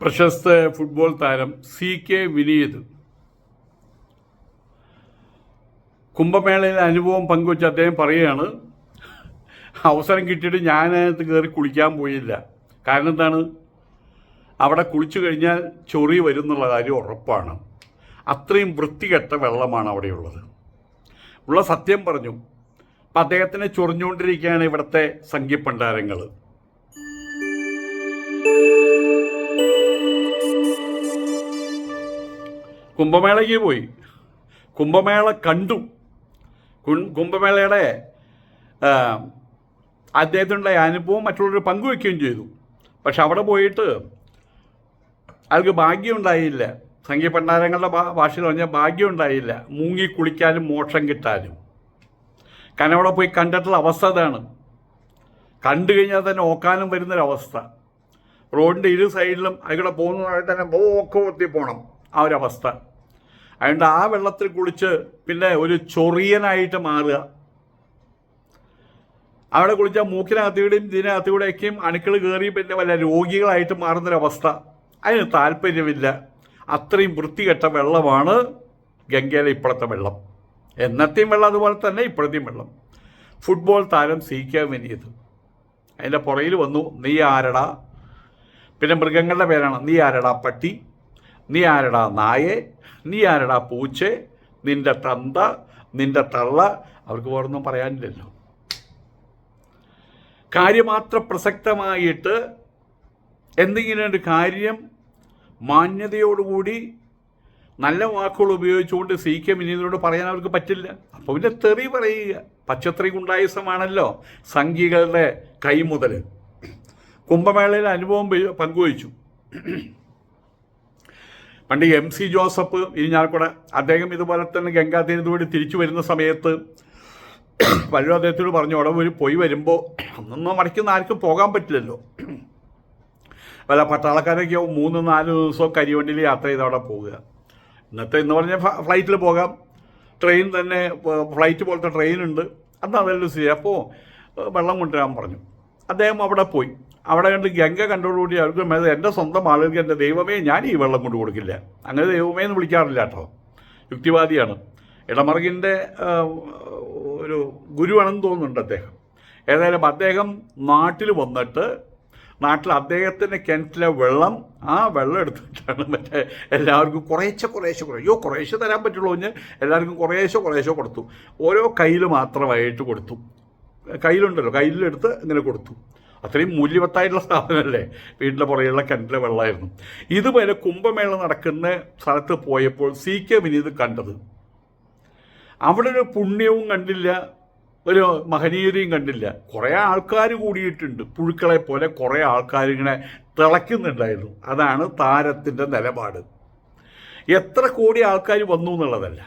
പ്രശസ്ത ഫുട്ബോൾ താരം C K Vineeth. കുംഭമേളയിലെ അനുഭവം പങ്കുവച്ച് അദ്ദേഹം പറയുകയാണ് അവസരം കിട്ടിയിട്ട് ഞാൻ അതിനകത്ത് കയറി കുളിക്കാൻ പോയില്ല. കാരണം എന്താണ്? അവിടെ കുളിച്ചു കഴിഞ്ഞാൽ ചൊറി വരും എന്നുള്ള കാര്യം ഉറപ്പാണ്. അത്രയും വൃത്തികെട്ട വെള്ളമാണ് അവിടെയുള്ളത്. ഉള്ള സത്യം പറഞ്ഞു അപ്പം അദ്ദേഹത്തിനെ ചൊറിഞ്ഞുകൊണ്ടിരിക്കുകയാണ് ഇവിടുത്തെ സംഖ്യപ്പണ്ടാരങ്ങൾ കുംഭമേളയ്ക്ക് പോയി. കുംഭമേള കണ്ടു. കുംഭമേളയുടെ അദ്ദേഹത്തിന്റെ അനുഭവം മറ്റുള്ളവർ പങ്കുവെക്കുകയും ചെയ്തു. പക്ഷെ അവിടെ പോയിട്ട് അയാൾക്ക് ഭാഗ്യം ഉണ്ടായില്ല സംഖ്യ പണ്ടാരങ്ങളുടെ ഭാ- ഭാഷയിൽ പറഞ്ഞാൽ ഭാഗ്യം ഉണ്ടായില്ല മൂങ്ങി കുളിക്കാനും മോക്ഷം കിട്ടാനും. കാരണം അവിടെ പോയി കണ്ടിട്ടുള്ള അവസ്ഥ അതാണ്. കണ്ടു കഴിഞ്ഞാൽ തന്നെ ഓക്കാനും വരുന്നൊരവസ്ഥ. റോഡിന്റെ ഇരു സൈഡിലും അതിലൂടെ പോകുന്നതായി തന്നെ ബോക്ക് ഒത്തി പോകണം ആ ഒരവസ്ഥ. അതുകൊണ്ട് ആ വെള്ളത്തിൽ കുളിച്ച് പിന്നെ ഒരു ചൊറിയനായിട്ട് മാറുക. അവിടെ കുളിച്ചാൽ മൂക്കിനകത്തൂടെയും ഇതിനകത്തൂടെയൊക്കെയും അണുക്കൾ കയറി പിന്നെ വല്ല രോഗികളായിട്ട് മാറുന്നൊരവസ്ഥ. അതിന് താല്പര്യമില്ല. അത്രയും വൃത്തികെട്ട വെള്ളമാണ് ഗംഗയിലെ ഇപ്പോഴത്തെ വെള്ളം. എന്നത്തെയും വെള്ളം അതുപോലെ തന്നെ ഇപ്പോഴത്തെയും വെള്ളം. ഫുട്ബോൾ താരം സീക്കാൻ വേണ്ടിയത് അതിന്റെ പുറയിൽ വന്നു നീ ആരടാ? പിന്നെ മൃഗങ്ങളുടെ പേരാണ് നീ ആരടാ? പട്ടി. നീ ആരടാ നായെ? നീ ആരടാ പൂച്ചെ? നിന്റെ തന്ത നിന്റെ തള്ള? അവർക്ക് വേറൊന്നും പറയാനില്ലല്ലോ. കാര്യമാത്ര പ്രസക്തമായിട്ട് എന്തെങ്കിലും ഒരു കാര്യം മാന്യതയോടുകൂടി നല്ല വാക്കുകൾ ഉപയോഗിച്ചുകൊണ്ട് സി കെ മിനിയോട് പറയാൻ അവർക്ക് പറ്റില്ല. അപ്പോൾ പിന്നെ തെറി പറയുക. പച്ചത്തെറി ഗുണ്ടായുസമാണല്ലോ സംഘികളുടെ കൈമുതൽ കുംഭമേളയിൽ അനുഭവം പങ്കുവച്ചു പണ്ട് എം സി ജോസഫ് ഇരിഞ്ഞാൽക്കുട അദ്ദേഹം ഇതുപോലെ തന്നെ ഗംഗാ തീരത്തുകൂടി തിരിച്ചു വരുന്ന സമയത്ത് പലരും അദ്ദേഹത്തോട് പറഞ്ഞു അവിടെ ഒരു പോയി വരുമ്പോൾ അന്നൊന്നും മടിക്കുന്ന ആർക്കും പോകാൻ പറ്റില്ലല്ലോ. വല്ല പട്ടാളക്കാരൊക്കെ മൂന്ന് നാല് ദിവസവും കരിവണ്ടിയിൽ യാത്ര ചെയ്ത് അവിടെ പോവുക. ഇന്നത്തെ എന്ന് പറഞ്ഞാൽ ഫ്ലൈറ്റിൽ പോകാം. ട്രെയിൻ തന്നെ ഫ്ലൈറ്റ് പോലത്തെ ട്രെയിനുണ്ട് അന്ന് അതെല്ലാം സ്ഥിതി അപ്പോൾ വെള്ളം കൊണ്ടുവരാൻ പറഞ്ഞു. അദ്ദേഹം അവിടെ പോയി. അവിടെ കണ്ട് ഗംഗ കണ്ടോടുകൂടി അവർക്ക് മേലെ എന്റെ സ്വന്തം ആളുകൾക്ക് എന്റെ ദൈവമേ ഞാൻ ഈ വെള്ളം കൊണ്ട് കൊടുക്കില്ല. അങ്ങനെ ദൈവമേ എന്ന് വിളിക്കാറില്ല കേട്ടോ. യുക്തിവാദിയാണ്. ഇടമറകിന്റെ ഒരു ഗുരുവാണെന്ന് തോന്നുന്നുണ്ട് അദ്ദേഹം. ഏതായാലും അദ്ദേഹം നാട്ടിൽ വന്നിട്ട് നാട്ടിൽ അദ്ദേഹത്തിന്റെ കിണറ്റിലെ വെള്ളം ആ വെള്ളം എടുത്തിട്ടാണ് മറ്റേ എല്ലാവർക്കും കുറേശ്ശെ കുറേശ്ശെ കുറേ അയ്യോ കുറേശ്ശെ തരാൻ പറ്റുള്ളൂ എന്ന് എല്ലാവർക്കും കുറേശ്ശെ കുറേശ്ശെ കൊടുത്തു. ഓരോ കയ്യിൽ മാത്രമായിട്ട് കൊടുത്തു. കയ്യിലുണ്ടല്ലോ കയ്യിലെടുത്ത് ഇങ്ങനെ കൊടുത്തു. അത്രയും മൂല്യവത്തായിട്ടുള്ള സാധനമല്ലേ? വീട്ടിലെ പുറകെയുള്ള കിണറ്റിലെ വെള്ളമായിരുന്നു. ഇതുവരെ കുംഭമേള നടക്കുന്ന സ്ഥലത്ത് പോയപ്പോൾ സി കെ വിനീത് കണ്ടത്. അവിടെ ഒരു പുണ്യവും കണ്ടില്ല ഒരു മഹനീയതയും കണ്ടില്ല. കുറേ ആൾക്കാർ കൂടിയിട്ടുണ്ട്. പുഴുക്കളെ പോലെ കുറേ ആൾക്കാർ ഇങ്ങനെ തിളയ്ക്കുന്നുണ്ടായിരുന്നു. അതാണ് താരത്തിന്റെ നിലപാട്. എത്ര കോടി ആൾക്കാർ വന്നു എന്നുള്ളതല്ല.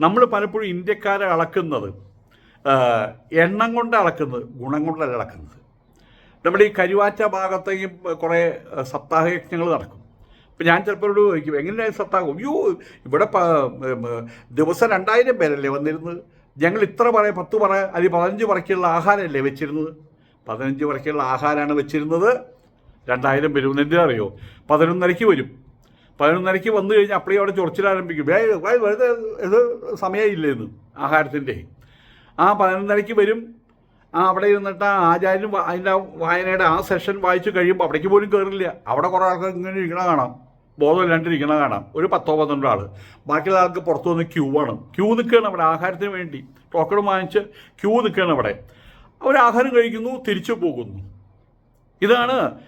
നമ്മൾ പലപ്പോഴും ഇന്ത്യക്കാരെ അളക്കുന്നത് എണ്ണം കൊണ്ട് അളക്കുന്നത് ഗുണം കൊണ്ടല്ല അളക്കുന്നത്. നമ്മുടെ ഈ കരുവാറ്റ ഭാഗത്തേക്കും കുറേ സപ്താഹയജ്ഞങ്ങൾ നടക്കും. ഇപ്പം ഞാൻ ചിലപ്പോൾ ഇവിടെ ചോദിക്കും എങ്ങനെയാണ് സപ്താഹം? അയ്യോ ഇവിടെ ദിവസം രണ്ടായിരം പേരല്ലേ വന്നിരുന്നത്? ഞങ്ങൾ ഇത്ര പറയാം പത്ത് പറ അല്ലെങ്കിൽ പതിനഞ്ച് പറയ്ക്കുള്ള ആഹാരമല്ലേ വെച്ചിരുന്നത്? പതിനഞ്ച് പറയ്ക്കുള്ള ആഹാരമാണ് വെച്ചിരുന്നത്. രണ്ടായിരം വരും എന്തിനാ അറിയോ? പതിനൊന്നരയ്ക്ക് വരും. പതിനൊന്നരയ്ക്ക് വന്നു കഴിഞ്ഞാൽ അപ്പോഴും അവിടെ വേ, വെറുതെ ഇത് സമയമില്ലേന്ന് ആഹാരത്തിന്റെ. ആ പതിനൊന്നരയ്ക്ക് വരും. ആ അവിടെ ഇരുന്നിട്ട് ആ ആചാര്യൻ അതിന്റെ വായനയുടെ ആ സെഷൻ വായിച്ചു കഴിയുമ്പോൾ അവിടേക്ക് പോലും കയറില്ല അവിടെ കുറേ ആൾക്കാർ ഇങ്ങനെ ഇരിക്കണ കാണാം. ബോധമില്ലാണ്ടിരിക്കണ കാണാം. ഒരു പത്തോ പന്ത്രണ്ടോ ആൾ ബാക്കിയുള്ള ആൾക്ക് പുറത്തു വന്ന് ക്യൂ ആണ്. ക്യൂ നിൽക്കുകയാണ് അവിടെ ആഹാരത്തിന് വേണ്ടി. ടോക്കൺ വാങ്ങിച്ച് ക്യൂ നിൽക്കുകയാണ് അവിടെ. അവർ ആഹാരം കഴിക്കുന്നു തിരിച്ചു പോകുന്നു. ഇതാണ്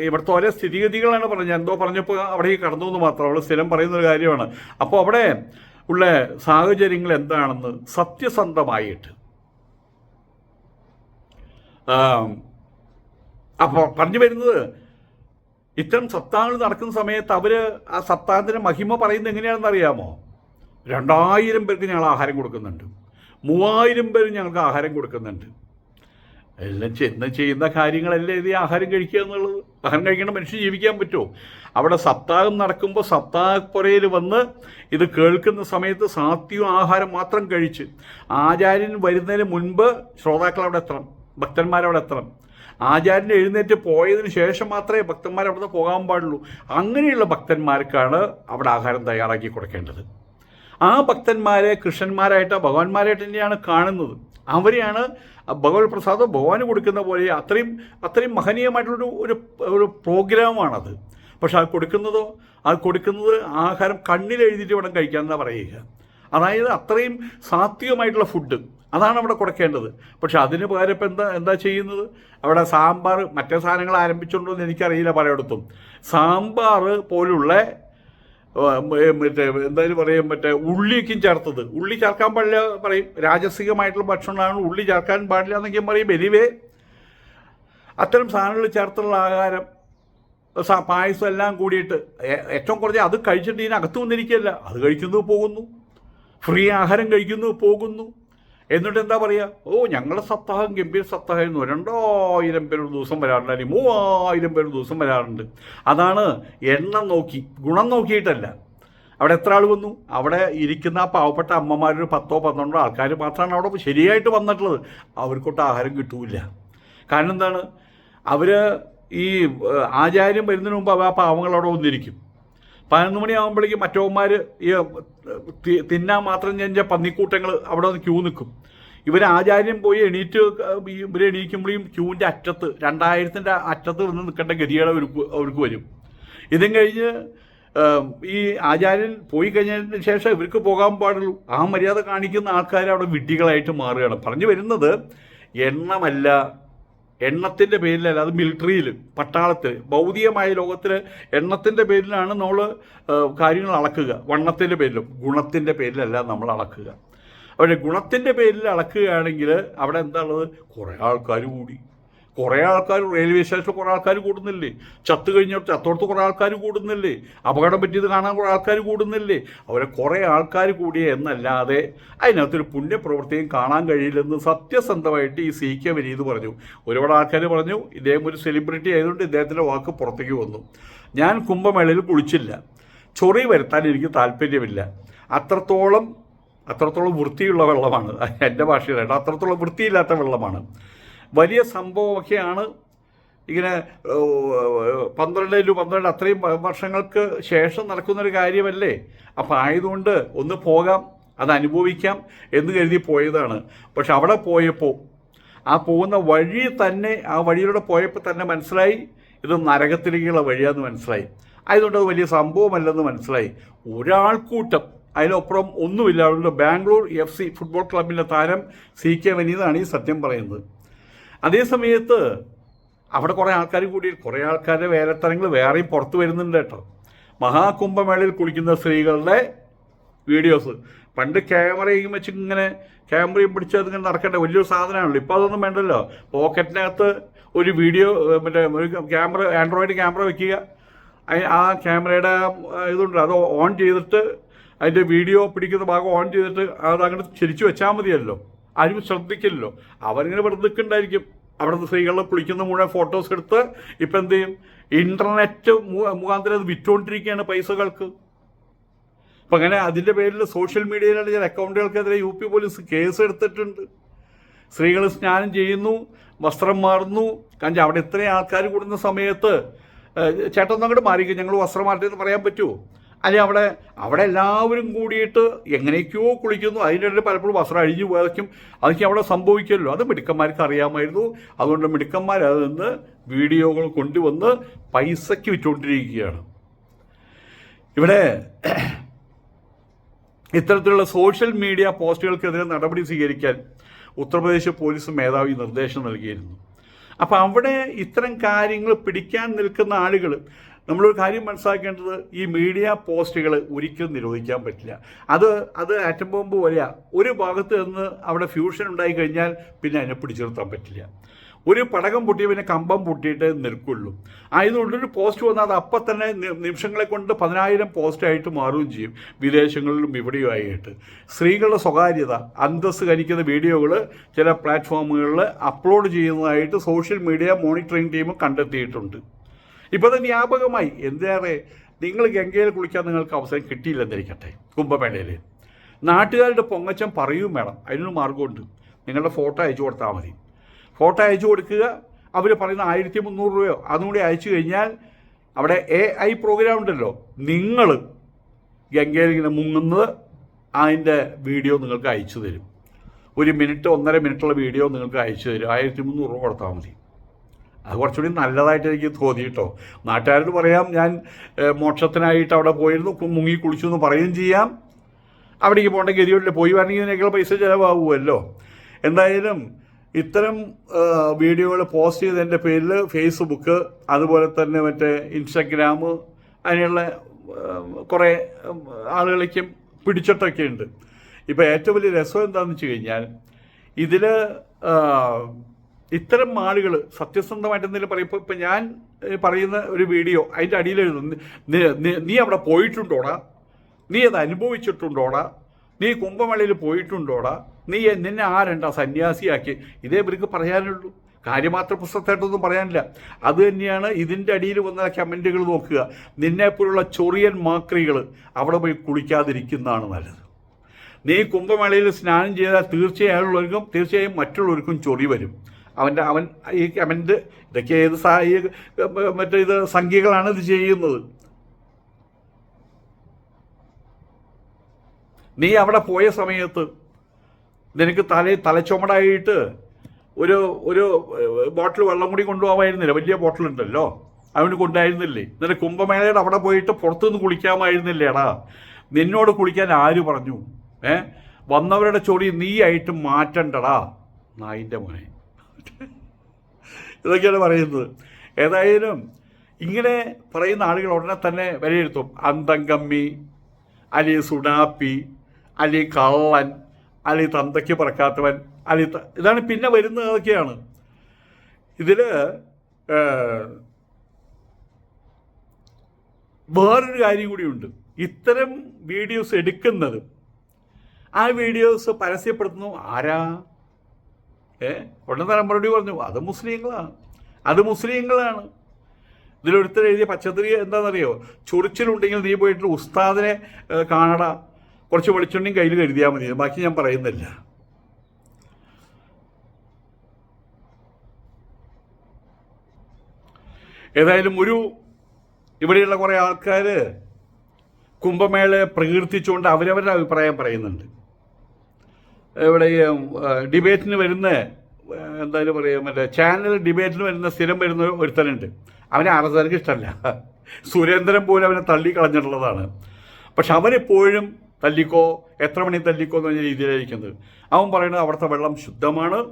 ഇവിടുത്തെ ഓരോ സ്ഥിതിഗതികളാണ് പറഞ്ഞത്. എന്തോ പറഞ്ഞപ്പോൾ അവിടേക്ക് കടന്നു എന്ന് മാത്രം. അവൾ സ്ഥിരം പറയുന്ന ഒരു കാര്യമാണ്. അപ്പോൾ അവിടെ ഉള്ള സാഹചര്യങ്ങൾ എന്താണെന്ന് സത്യസന്ധമായിട്ട് അപ്പോൾ പറഞ്ഞു വരുന്നത് ഇത്തരം സപ്താഹങ്ങൾ നടക്കുന്ന സമയത്ത് അവർ ആ സപ്താഹത്തിന്റെ മഹിമ പറയുന്നത് എങ്ങനെയാണെന്ന് അറിയാമോ? രണ്ടായിരം പേർക്ക് ഞങ്ങൾ ആഹാരം കൊടുക്കുന്നുണ്ട്. മൂവായിരം പേര് ഞങ്ങൾക്ക് ആഹാരം കൊടുക്കുന്നുണ്ട്. എല്ലാം ചെന്ന് ചെയ്യുന്ന കാര്യങ്ങളല്ലേ ഇത് ആഹാരം കഴിക്കുക എന്നുള്ളത്? ആഹാരം കഴിക്കേണ്ട മനുഷ്യൻ ജീവിക്കാൻ പറ്റുമോ? അവിടെ സപ്താഹം നടക്കുമ്പോൾ സപ്താഹപ്പുറയിൽ വന്ന് ഇത് കേൾക്കുന്ന സമയത്ത് സാത്വികം ആഹാരം മാത്രം കഴിച്ച് ആചാര്യൻ വരുന്നതിന് മുൻപ് ശ്രോതാക്കൾ അവിടെ എത്തണം. ഭക്തന്മാരവിടെ എത്തണം. ആചാര്യൻ എഴുന്നേറ്റ് പോയതിന് ശേഷം മാത്രമേ ഭക്തന്മാർ അവിടുന്ന് പോകാൻ പാടുള്ളൂ. അങ്ങനെയുള്ള ഭക്തന്മാർക്കാണ് അവിടെ ആഹാരം തയ്യാറാക്കി കൊടുക്കേണ്ടത്. ആ ഭക്തന്മാരെ കൃഷ്ണന്മാരായിട്ട് ഭഗവാന്മാരായിട്ട് തന്നെയാണ് കാണുന്നത്. അവരെയാണ് ഭഗവത് പ്രസാദ് ഭഗവാന് കൊടുക്കുന്ന പോലെ അത്രയും അത്രയും മഹനീയമായിട്ടുള്ളൊരു ഒരു ഒരു പ്രോഗ്രാമാണത്. പക്ഷെ അത് കൊടുക്കുന്നതോ അത് കൊടുക്കുന്നത് ആഹാരം കണ്ണിലെഴുതിയിട്ട് വേണം കഴിക്കാമെന്നാണ് പറയുക. അതായത് അത്രയും സാത്വികമായിട്ടുള്ള ഫുഡ്. അതാണ് അവിടെ കൊടുക്കേണ്ടത്. പക്ഷെ അതിന് പകരം ഇപ്പം എന്താ എന്താ ചെയ്യുന്നത്? അവിടെ സാമ്പാർ മറ്റേ സാധനങ്ങൾ ആരംഭിച്ചിട്ടുണ്ടോ എന്ന് എനിക്കറിയില്ല പലയിടത്തും. സാമ്പാർ പോലുള്ള മറ്റേ എന്തായാലും പറയും മറ്റേ ഉള്ളിയൊക്കെയും ചേർത്തത്. ഉള്ളി ചേർക്കാൻ പാടില്ല പറയും. രാജസികമായിട്ടുള്ള ഭക്ഷണമാണ് ഉള്ളി ചേർക്കാൻ പാടില്ല എന്നൊക്കെ പറയും. എനിവേ അത്തരം സാധനങ്ങൾ ചേർത്തുള്ള ആഹാരം പായസം എല്ലാം കൂടിയിട്ട് ഏറ്റവും കുറച്ച് അത് കഴിച്ചിട്ട് ഇതിനകത്ത് വന്നിരിക്കുകയല്ല. അത് കഴിക്കുന്നു പോകുന്നു. ഫ്രീ ആഹാരം കഴിക്കുന്നു പോകുന്നു. എന്നിട്ട് എന്താ പറയുക ഓ ഞങ്ങളുടെ സപ്താഹം ഗംഭീര സപ്താഹമായിരുന്നു രണ്ടായിരം പേര് ഒരു ദിവസം വരാറുണ്ട്. അല്ലെങ്കിൽ മൂവായിരം പേര് ഒരു ദിവസം വരാറുണ്ട്. അതാണ് എണ്ണം നോക്കി ഗുണം നോക്കിയിട്ടല്ല. അവിടെ എത്ര ആൾ വന്നു? അവിടെ ഇരിക്കുന്ന ആ പാവപ്പെട്ട അമ്മമാരൊരു പത്തോ പന്ത്രണ്ടോ ആൾക്കാർ മാത്രമാണ് അവിടെ ശരിയായിട്ട് വന്നിട്ടുള്ളത്. അവർക്കൊട്ട് ആഹാരം കിട്ടൂല കാരണം എന്താണ്? അവർ ഈ ആചാര്യം വരുന്നതിന് മുമ്പ് ആ പാവങ്ങൾ അവിടെ വന്നിരിക്കും. പതിനൊന്ന് മണിയാകുമ്പോഴേക്കും മറ്റവന്മാർ ഈ തിന്നാൻ മാത്രം ചെഞ്ച പന്നിക്കൂട്ടങ്ങൾ അവിടെ വന്ന് ക്യൂ നിൽക്കും ഇവർ ആചാര്യം പോയി എണീറ്റ് ഇവർ എണീക്കുമ്പോഴേക്കും ക്യൂവിന്റെ അറ്റത്ത് രണ്ടായിരത്തിന്റെ അറ്റത്ത് വന്ന് നിൽക്കേണ്ട ഗതികളെ അവർക്ക് വരും. ഇതും കഴിഞ്ഞ് ഈ ആചാര്യൻ പോയി കഴിഞ്ഞതിന് ശേഷം ഇവർക്ക് പോകാൻ പാടുള്ളൂ. ആ മര്യാദ കാണിക്കുന്ന ആൾക്കാർ അവിടെ വിഡ്ഢികളായിട്ട് മാറുകയാണ്. പറഞ്ഞു വരുന്നത് എണ്ണമല്ല എണ്ണത്തിന്റെ പേരിലല്ല അത് മിലിറ്ററിയിൽ പട്ടാളത്തിൽ ഭൗതികമായ ലോകത്തിൽ എണ്ണത്തിന്റെ പേരിലാണ് നമ്മൾ കാര്യങ്ങൾ അളക്കുക. വണ്ണത്തിന്റെ പേരിലും ഗുണത്തിന്റെ പേരിലല്ല നമ്മൾ അളക്കുക. അവിടെ ഗുണത്തിന്റെ പേരിൽ അളക്കുകയാണെങ്കിൽ അവിടെ എന്താ ഉള്ളത്? കുറേ ആൾക്കാർ കൂടി. കുറേ ആൾക്കാർ റെയിൽവേ സ്റ്റേഷനിൽ കുറേ ആൾക്കാർ കൂടുന്നില്ലേ? ചത്തു കഴിഞ്ഞാൽ ചത്തോടത്ത് കുറേ ആൾക്കാർ കൂടുന്നില്ലേ? അപകടം പറ്റിയത് കാണാൻ കുറേ ആൾക്കാർ കൂടുന്നില്ലേ? അവരെ കുറേ ആൾക്കാർ കൂടിയ എന്നല്ലാതെ അതിനകത്തൊരു പുണ്യപ്രവൃത്തിയും കാണാൻ കഴിയില്ലെന്ന് സത്യസന്ധമായിട്ട് ഈ സി കെ വരീത് പറഞ്ഞു. ഒരുപാട് ആൾക്കാർ പറഞ്ഞു ഇദ്ദേഹം ഒരു സെലിബ്രിറ്റി ആയതുകൊണ്ട് ഇദ്ദേഹത്തിന്റെ വാക്ക് പുറത്തേക്ക് വന്നു. ഞാൻ കുംഭമേളയിൽ കുളിച്ചില്ല. ചൊറി വരുത്താൻ എനിക്ക് താല്പര്യമില്ല. അത്രത്തോളം അത്രത്തോളം വൃത്തിയുള്ള വെള്ളമാണ്. എന്റെ ഭാഷയിലാണ് അത്രത്തോളം വൃത്തിയില്ലാത്ത വെള്ളമാണ്. വലിയ സംഭവമൊക്കെയാണ് ഇങ്ങനെ പന്ത്രണ്ട് ടു പന്ത്രണ്ട് അത്രയും വർഷങ്ങൾക്ക് ശേഷം നടക്കുന്നൊരു കാര്യമല്ലേ? അപ്പം ആയതുകൊണ്ട് ഒന്ന് പോകാം അത് അനുഭവിക്കാം എന്ന് കരുതി പോയതാണ്. പക്ഷെ അവിടെ പോയപ്പോൾ ആ പോകുന്ന വഴി തന്നെ ആ വഴിയിലൂടെ പോയപ്പോൾ തന്നെ മനസ്സിലായി ഇത് നരകത്തിലേക്കുള്ള വഴിയാന്ന് മനസ്സിലായി. ആയതുകൊണ്ട് അത് വലിയ സംഭവമല്ലെന്ന് മനസ്സിലായി. ഒരാൾക്കൂട്ടം അതിനപ്പുറം ഒന്നുമില്ല. അതുകൊണ്ട് ബാംഗ്ലൂർ എഫ് സി ഫുട്ബോൾ ക്ലബിന്റെ താരം സി കെ വനീതാണ് ഈ സത്യം പറയുന്നത്. അതേ സമയത്ത് അവിടെ കുറേ ആൾക്കാർ കൂടി കുറേ ആൾക്കാരുടെ വേലത്തരങ്ങൾ വേറെയും പുറത്ത് വരുന്നുണ്ട് കേട്ടോ. മഹാകുംഭമേളയിൽ കുളിക്കുന്ന സ്ത്രീകളുടെ വീഡിയോസ്. പണ്ട് ക്യാമറയും വെച്ച് ഇങ്ങനെ ക്യാമറയും പിടിച്ച് അതിങ്ങനെ നടക്കേണ്ട? വലിയൊരു സാധനമാണല്ലോ. ഇപ്പോൾ അതൊന്നും വേണ്ടല്ലോ. പോക്കറ്റിനകത്ത് ഒരു വീഡിയോ മറ്റേ ഒരു ക്യാമറ ആൻഡ്രോയിഡ് ക്യാമറ വെക്കുക. ആ ക്യാമറയുടെ ഇതുണ്ട്. അത് ഓൺ ചെയ്തിട്ട് അതിന്റെ വീഡിയോ പിടിക്കുന്ന ഭാഗം ഓൺ ചെയ്തിട്ട് അത് അങ്ങോട്ട് ചിരിച്ചു വെച്ചാൽ മതിയല്ലോ. ആരും ശ്രദ്ധിക്കില്ലല്ലോ. അവരിങ്ങനെ വെറുതെ നിൽക്കുന്നുണ്ടായിരിക്കും അവിടുത്തെ സ്ത്രീകളെ കുളിക്കുന്ന മുഴുവൻ ഫോട്ടോസ് എടുത്ത് ഇപ്പം എന്ത് ചെയ്യും? ഇന്റർനെറ്റ് മുഖാന്തരം അത് വിറ്റുകൊണ്ടിരിക്കുകയാണ് പൈസകൾക്ക്. അപ്പം അങ്ങനെ അതിന്റെ പേരിൽ സോഷ്യൽ മീഡിയയിലുള്ള ചില അക്കൗണ്ടുകൾക്കെതിരെ യു പി പോലീസ് കേസ് എടുത്തിട്ടുണ്ട്. സ്ത്രീകൾ സ്നാനം ചെയ്യുന്നു വസ്ത്രം മാറുന്നു. കാരണം അവിടെ ഇത്രയും ആൾക്കാർ കൂടുന്ന സമയത്ത് ചേട്ടൻ അങ്ങോട്ട് മാറിക്കും. ഞങ്ങൾ വസ്ത്രം മാറ്റിയെന്ന് പറയാൻ പറ്റുമോ അല്ലെങ്കിൽ അവിടെ അവിടെ എല്ലാവരും കൂടിയിട്ട് എങ്ങനെയൊക്കെയോ കുളിക്കുന്നു. അതിന്റെ ഇടയിൽ പലപ്പോഴും വസ്ത്രം അഴിഞ്ഞു പോയതൊക്കെയും അതൊക്കെ അവിടെ സംഭവിക്കുമല്ലോ. അത് മിടുക്കന്മാർക്ക് അറിയാമായിരുന്നു. അതുകൊണ്ട് മിടുക്കന്മാർ അതിൽ നിന്ന് വീഡിയോകൾ കൊണ്ടുവന്ന് പൈസയ്ക്ക് വിറ്റുകൊണ്ടിരിക്കുകയാണ്. ഇവിടെ ഇത്തരത്തിലുള്ള സോഷ്യൽ മീഡിയ പോസ്റ്റുകൾക്കെതിരെ നടപടി സ്വീകരിക്കാൻ ഉത്തർപ്രദേശ് പോലീസ് മേധാവി നിർദ്ദേശം നൽകിയിരുന്നു. അപ്പോൾ അവിടെ ഇത്തരം കാര്യങ്ങൾ പിടിക്കാൻ നിൽക്കുന്ന ആളുകൾ നമ്മളൊരു കാര്യം മനസ്സിലാക്കേണ്ടത് ഈ മീഡിയ പോസ്റ്റുകൾ ഒരിക്കലും നിരോധിക്കാൻ പറ്റില്ല. അത് അത് ആറ്റം ബോംബ് പോലെയാണ് ഒരു ഭാഗത്ത് നിന്ന് അവിടെ ഫ്യൂഷൻ ഉണ്ടായി കഴിഞ്ഞാൽ പിന്നെ അതിനെ പിടിച്ചു നിർത്താൻ പറ്റില്ല. ഒരു പടകം പൊട്ടിയ പിന്നെ കമ്പം പൊട്ടിയിട്ട് നിൽക്കുള്ളൂ. ആയതുകൊണ്ട് ഒരു പോസ്റ്റ് വന്നാൽ അത് അപ്പം തന്നെ നിമിഷങ്ങളെ കൊണ്ട് പതിനായിരം പോസ്റ്റായിട്ട് മാറുകയും ചെയ്യും. വിദേശങ്ങളിലും ഇവിടെയുമായിട്ട് സ്ത്രീകളുടെ സ്വകാര്യത അന്തസ് കരിക്കുന്ന വീഡിയോകൾ ചില പ്ലാറ്റ്ഫോമുകളിൽ അപ്ലോഡ് ചെയ്യുന്നതായിട്ട് സോഷ്യൽ മീഡിയ മോണിറ്ററിംഗ് ടീം കണ്ടെത്തിയിട്ടുണ്ട്. ഇപ്പോൾ അത് വ്യാപകമായി. എന്തേറെ നിങ്ങൾ ഗംഗയിൽ കുളിക്കാൻ നിങ്ങൾക്ക് അവസരം കിട്ടിയില്ലെന്നിരിക്കട്ടെ കുംഭമേളയിൽ നാട്ടുകാരുടെ പൊങ്ങച്ചം പറയും വേണം. അതിനൊരു മാർഗമുണ്ട് നിങ്ങളുടെ ഫോട്ടോ അയച്ചു കൊടുത്താൽ മതി. ഫോട്ടോ അയച്ചു കൊടുക്കുക. അവർ പറയുന്ന ആയിരത്തി മുന്നൂറ് രൂപയോ അതും കൂടി അയച്ചു കഴിഞ്ഞാൽ അവിടെ എ ഐ പ്രോഗ്രാം ഉണ്ടല്ലോ. നിങ്ങൾ ഗംഗയിൽ ഇങ്ങനെ മുങ്ങുന്നത് അതിന്റെ വീഡിയോ നിങ്ങൾക്ക് അയച്ചു തരും. ഒരു മിനിറ്റ് ഒന്നര മിനിറ്റുള്ള വീഡിയോ നിങ്ങൾക്ക് അയച്ചു തരും. ആയിരത്തി മുന്നൂറ് രൂപ കൊടുത്താൽ മതി. അത് കുറച്ചുകൂടി നല്ലതായിട്ട് എനിക്ക് തോന്നി കേട്ടോ. നാട്ടുകാരോട് പറയാം ഞാൻ മോക്ഷത്തിനായിട്ട് അവിടെ പോയിരുന്നു മുങ്ങി കുളിച്ചു എന്ന് പറയുകയും ചെയ്യാം. അവിടേക്ക് പോകേണ്ട ഗതിയോട്ടില്ല പോയി വരണമെങ്കിൽ ഇതിനേക്കാൾ പൈസ ചിലവാകുമല്ലോ. എന്തായാലും ഇത്തരം വീഡിയോകൾ പോസ്റ്റ് ചെയ്തതിന്റെ പേരിൽ ഫേസ്ബുക്ക് അതുപോലെ തന്നെ മറ്റേ ഇൻസ്റ്റഗ്രാം അതിനുള്ള കുറേ ആളുകളേക്കും പിടിച്ചിട്ടൊക്കെ ഉണ്ട്. ഇപ്പോൾ ഏറ്റവും വലിയ രസം എന്താണെന്ന് വെച്ച് കഴിഞ്ഞാൽ ഇതിൽ ഇത്തരം ആളുകൾ സത്യസന്ധമായിട്ട് എന്തെങ്കിലും പറയും. ഇപ്പോൾ ഇപ്പം ഞാൻ പറയുന്ന ഒരു വീഡിയോ അതിന്റെ അടിയിൽ എഴുതുന്നു "നീ- അവിടെ പോയിട്ടുണ്ടോടാ? നീ അത് അനുഭവിച്ചിട്ടുണ്ടോടാ? നീ കുംഭമേളയിൽ പോയിട്ടുണ്ടോടാ? നീ നിന്നെ ആരണ്ടാ സന്യാസിയാക്കി? ഇതേ ഇവർക്ക് പറയാനുള്ളൂ. കാര്യമാത്ര പുസ്തകത്തായിട്ടൊന്നും പറയാനില്ല. അത് തന്നെയാണ് ഇതിന്റെ അടിയിൽ വന്ന കമന്റുകൾ നോക്കുക. നിന്നെപ്പോലുള്ള ചൊറിയൻ മാക്രികൾ അവിടെ പോയി കുളിക്കാതിരിക്കുന്നതാണ് നല്ലത്. നീ കുംഭമേളയിൽ സ്നാനം ചെയ്താൽ തീർച്ചയായുള്ളവർക്കും തീർച്ചയായും മറ്റുള്ളവർക്കും ചൊറി വരും. അവന്റെ അവൻ ഈ കമന്റ് ഇതൊക്കെ ഏത് സായി മറ്റേ ഇത് സംഖ്യകളാണ് ഇത് ചെയ്യുന്നത്. നീ അവിടെ പോയ സമയത്ത് നിനക്ക് തല തലച്ചുമടായിട്ട് ഒരു ഒരു ബോട്ടിൽ വെള്ളം കൂടി കൊണ്ടുപോകാമായിരുന്നില്ല? വലിയ ബോട്ടിൽ ഉണ്ടല്ലോ. അവന് കൊണ്ടായിരുന്നില്ലേ? നിന്റെ കുംഭമേളയുടെ അവിടെ പോയിട്ട് പുറത്തുനിന്ന് കുളിക്കാമായിരുന്നില്ലേടാ നിന്നോട് കുളിക്കാൻ ആര് പറഞ്ഞു? ഏ വന്നവരുടെ ചൊടി നീ ആയിട്ട് മാറ്റണ്ടടാ നായിന്റെ മോനെ. ഇതൊക്കെയാണ് പറയുന്നത്. ഏതായാലും ഇങ്ങനെ പറയുന്ന ആളുകൾ ഉടനെ തന്നെ വിലയിരുത്തും. അന്തംകമ്മി അലി സുഡാപ്പി അലി കള്ളൻ അലി തന്തയ്ക്ക് പറക്കാത്തവൻ അലി ഇതാണ് പിന്നെ വരുന്നതൊക്കെയാണ് ഇതിൽ വേറൊരു കാര്യം കൂടിയുണ്ട് ഇത്തരം വീഡിയോസ് എടുക്കുന്നത് ആ വീഡിയോസ് പരസ്യപ്പെടുത്തുന്നു ആരാ? ഏ? ഉടനെ തന്നെ മറുപടി പറഞ്ഞു അത് മുസ്ലിങ്ങളാണ്. അത് മുസ്ലിങ്ങളാണ്. ഇതിലൊരുത്തർ എഴുതിയ പച്ചത്തിരി എന്താണെന്നറിയോ? ചൊറിച്ചിലുണ്ടെങ്കിൽ നീ പോയിട്ട് ഉസ്താദിനെ കാണട. കുറച്ച് വെളിച്ചെണ്ണയും കയ്യിൽ കരുതിയാൽ മതി. ബാക്കി ഞാൻ പറയുന്നില്ല. ഏതായാലും ഒരു ഇവിടെയുള്ള കുറേ ആൾക്കാർ കുംഭമേളയെ പ്രകീർത്തിച്ചുകൊണ്ട് അവരവരുടെ അഭിപ്രായം പറയുന്നുണ്ട്. ഇവിടെ ഡിബേറ്റിന് വരുന്ന എന്തായാലും പറയുക മറ്റേ ചാനൽ ഡിബേറ്റിന് വരുന്ന സ്ഥിരം വരുന്ന ഒരുത്തനുണ്ട്. അവനെ ആർഎസ്കാർക്ക് ഇഷ്ടമല്ല. സുരേന്ദ്രൻ പോലും അവനെ തള്ളി കളഞ്ഞിട്ടുള്ളതാണ്. പക്ഷെ അവനെപ്പോഴും തല്ലിക്കോ എത്ര മണി തല്ലിക്കോ എന്ന് പറഞ്ഞ രീതിയിലായിരിക്കുന്നത്. അവൻ പറയുന്നത് അവിടുത്തെ വെള്ളം ശുദ്ധമാണ്.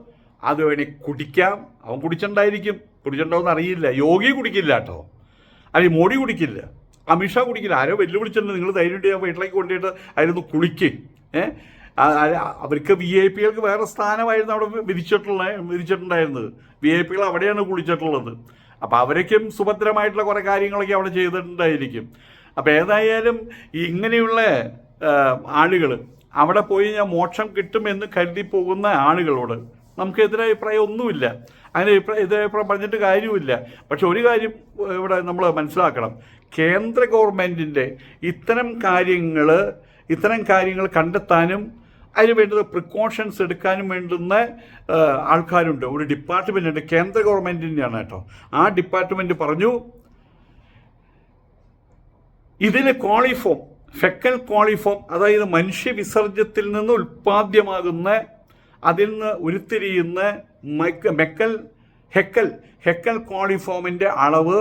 അത് വേണി കുടിക്കാം. അവൻ കുടിച്ചിട്ടുണ്ടായിരിക്കും. കുടിച്ചിട്ടുണ്ടോയെന്ന് അറിയില്ല. യോഗി കുടിക്കില്ല കേട്ടോ. അല്ലെങ്കിൽ മോഡി കുടിക്കില്ല. അമിത്ഷാ കുടിക്കില്ല. ആരോ വെല്ലുവിളിച്ചിട്ടുണ്ട്. നിങ്ങൾ ധൈര്യം ഞാൻ വീട്ടിലേക്ക് കൊണ്ടുപോയിട്ട് അതിലൊന്ന് കുളിക്ക്. ഏഹ് അവർക്ക് വി ഐ പികൾക്ക് വേറെ സ്ഥാനമായിരുന്നു അവിടെ വിധിച്ചിട്ടുള്ള വിധിച്ചിട്ടുണ്ടായിരുന്നത്. വി ഐ പികൾ അവിടെയാണ് കുളിച്ചിട്ടുള്ളത്. അപ്പോൾ അവരൊക്കെയും സുഭദ്രമായിട്ടുള്ള കുറേ കാര്യങ്ങളൊക്കെ അവിടെ ചെയ്തിട്ടുണ്ടായിരിക്കും. അപ്പോൾ ഏതായാലും ഇങ്ങനെയുള്ള ആളുകൾ അവിടെ പോയി ഞാൻ മോക്ഷം കിട്ടുമെന്ന് കരുതി പോകുന്ന ആളുകളോട് നമുക്ക് എതിരഭിപ്രായം ഒന്നുമില്ല. അങ്ങനെ എതിരഭിപ്രായം പറഞ്ഞിട്ട് കാര്യമില്ല പക്ഷെ ഒരു കാര്യം ഇവിടെ നമ്മൾ മനസ്സിലാക്കണം. കേന്ദ്ര ഗവൺമെന്റിന്റെ ഇത്തരം കാര്യങ്ങൾ ഇത്തരം കാര്യങ്ങൾ കണ്ടെത്താനും അതിന് വേണ്ടുന്ന പ്രിക്കോഷൻസ് എടുക്കാനും വേണ്ടുന്ന ആൾക്കാരുണ്ട്. ഒരു ഡിപ്പാർട്ട്മെന്റ് ഉണ്ട്. കേന്ദ്ര ഗവൺമെന്റിന്റെയാണ് കേട്ടോ. ആ ഡിപ്പാർട്ട്മെന്റ് പറഞ്ഞു ഇതിന് ക്വാളിഫോം ഫെക്കൽ കോളിഫോം അതായത് മനുഷ്യ വിസർജ്യത്തിൽ നിന്ന് ഉൽപ്പാദ്യമാകുന്ന അതിൽ നിന്ന് ഉരുത്തിരിയുന്ന മെക്ക മെക്കൽ ഹെക്കൽ ഹെക്കൽ ക്വാളിഫോമിന്റെ അളവ്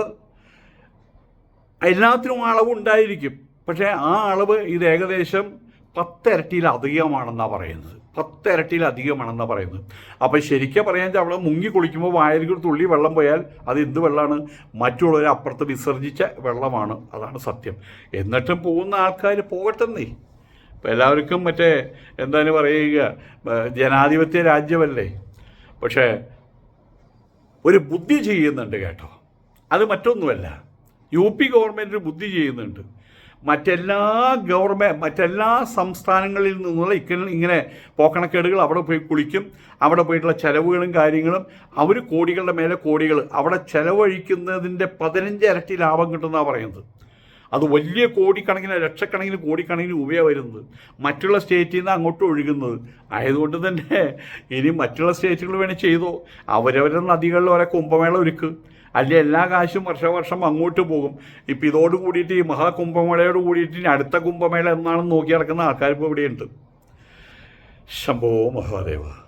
എല്ലാത്തിനും അളവ് ഉണ്ടായിരിക്കും പക്ഷേ ആ അളവ് ഇത് ഏകദേശം പത്തിരട്ടിയിലധികമാണെന്നാണ് പറയുന്നത്. പത്തിരട്ടിയിലധികമാണെന്നാണ് പറയുന്നത്. അപ്പോൾ ശരിക്കും പറയാൻ വെച്ചാൽ അവിടെ മുങ്ങി കുളിക്കുമ്പോൾ വായലിൽ ഒരു തുള്ളി വെള്ളം പോയാൽ അത് എന്ത് വെള്ളമാണ് മറ്റുള്ളവരെ അപ്പുറത്ത് വിസർജിച്ച വെള്ളമാണ്. അതാണ് സത്യം. എന്നിട്ടും പോകുന്ന ആൾക്കാർ പോകട്ടെന്നേ. ഇപ്പം എല്ലാവർക്കും മറ്റേ എന്താണ് പറയുക ജനാധിപത്യ രാജ്യമല്ലേ? പക്ഷേ ഒരു ബുദ്ധി ചെയ്യുന്നുണ്ട് കേട്ടോ. അത് മറ്റൊന്നുമല്ല. യു പി ഗവൺമെന്റ് ബുദ്ധി ചെയ്യുന്നുണ്ട്. മറ്റെല്ലാ ഗവൺമെന്റ് മറ്റെല്ലാ സംസ്ഥാനങ്ങളിൽ നിന്നുള്ള ഇക്കൽ ഇങ്ങനെ പോക്കണക്കേടുകൾ അവിടെ പോയി കുളിക്കും. അവിടെ പോയിട്ടുള്ള ചിലവുകളും കാര്യങ്ങളും. അവർ കോടികളുടെ മേലെ കോടികൾ അവിടെ ചെലവഴിക്കുന്നതിന്റെ പതിനഞ്ച് ഇരട്ടി ലാഭം കിട്ടുന്നതാണ് പറയുന്നത്. അത് വലിയ കോടിക്കണക്കിന് ലക്ഷക്കണക്കിന് കോടിക്കണക്കിന് രൂപയാണ് വരുന്നത്. മറ്റുള്ള സ്റ്റേറ്റിൽ നിന്ന് അങ്ങോട്ട് ഒഴുകുന്നത്. ആയതുകൊണ്ട് തന്നെ ഇനി മറ്റുള്ള സ്റ്റേറ്റുകൾ വേണേൽ ചെയ്തോ. അവരവരുടെ നദികളിൽ ഓരോ കുംഭമേള ഒരുക്ക്. അല്ലെ എല്ലാ കാശും വർഷവർഷം അങ്ങോട്ട് പോകും. ഇപ്പം ഇതോട് കൂടിയിട്ട് ഈ മഹാകുംഭമേളയോട് കൂടിയിട്ട് ഇനി അടുത്ത കുംഭമേള എന്നാണെന്ന് നോക്കി നടക്കുന്ന ആൾക്കാർ ഇപ്പോൾ ഇവിടെയുണ്ട്. ശംഭോ മഹാദേവ.